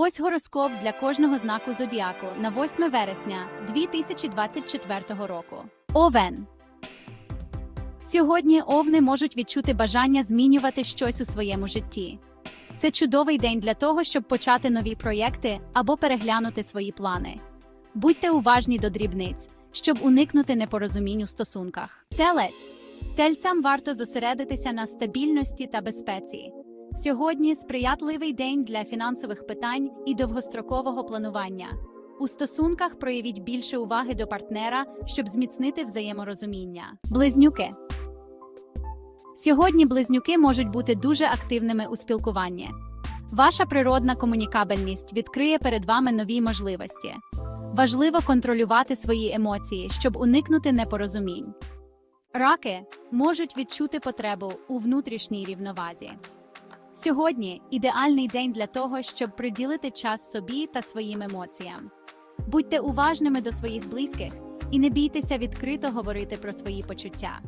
Ось гороскоп для кожного знаку зодіаку на 8 вересня 2024 року. Овен. Сьогодні овни можуть відчути бажання змінювати щось у своєму житті. Це чудовий день для того, щоб почати нові проєкти або переглянути свої плани. Будьте уважні до дрібниць, щоб уникнути непорозумінь у стосунках. Телець. Тельцям варто зосередитися на стабільності та безпеці. Сьогодні сприятливий день для фінансових питань і довгострокового планування. У стосунках проявіть більше уваги до партнера, щоб зміцнити взаєморозуміння. Близнюки. Сьогодні близнюки можуть бути дуже активними у спілкуванні. Ваша природна комунікабельність відкриє перед вами нові можливості. Важливо контролювати свої емоції, щоб уникнути непорозумінь. Раки можуть відчути потребу у внутрішній рівновазі. Сьогодні ідеальний день для того, щоб приділити час собі та своїм емоціям. Будьте уважними до своїх близьких і не бійтеся відкрито говорити про свої почуття.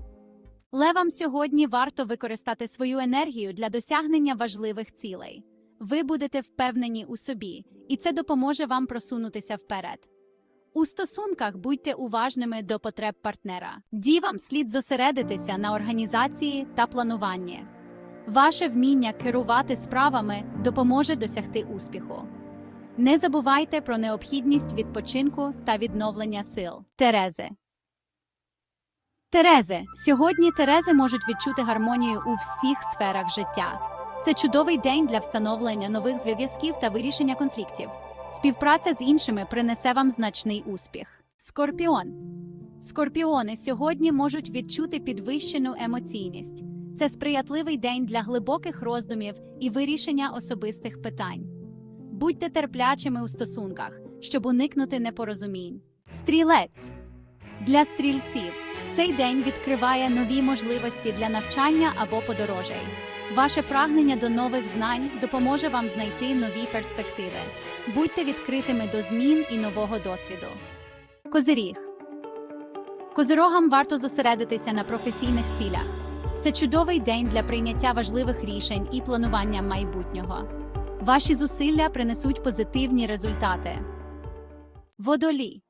Левам сьогодні варто використати свою енергію для досягнення важливих цілей. Ви будете впевнені у собі, і це допоможе вам просунутися вперед. У стосунках будьте уважними до потреб партнера. Дівам слід зосередитися на організації та плануванні. Ваше вміння керувати справами допоможе досягти успіху. Не забувайте про необхідність відпочинку та відновлення сил. Терези. Терези. Сьогодні Терези можуть відчути гармонію у всіх сферах життя. Це чудовий день для встановлення нових зв'язків та вирішення конфліктів. Співпраця з іншими принесе вам значний успіх. Скорпіон. Скорпіони сьогодні можуть відчути підвищену емоційність. Це сприятливий день для глибоких роздумів і вирішення особистих питань. Будьте терплячими у стосунках, щоб уникнути непорозумінь. Стрілець для стрільців цей день відкриває нові можливості для навчання або подорожей. Ваше прагнення до нових знань допоможе вам знайти нові перспективи. Будьте відкритими до змін і нового досвіду. Козиріг. Козирогам варто зосередитися на професійних цілях. Це чудовий день для прийняття важливих рішень і планування майбутнього. Ваші зусилля принесуть позитивні результати. Водолій.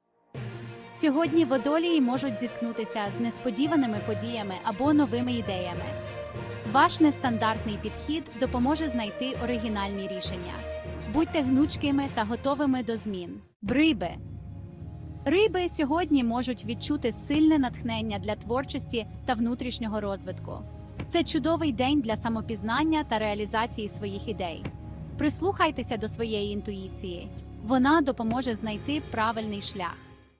Сьогодні водолії можуть зіткнутися з несподіваними подіями або новими ідеями. Ваш нестандартний підхід допоможе знайти оригінальні рішення. Будьте гнучкими та готовими до змін. Бриби. Риби сьогодні можуть відчути сильне натхнення для творчості та внутрішнього розвитку. Це чудовий день для самопізнання та реалізації своїх ідей. Прислухайтеся до своєї інтуїції. Вона допоможе знайти правильний шлях.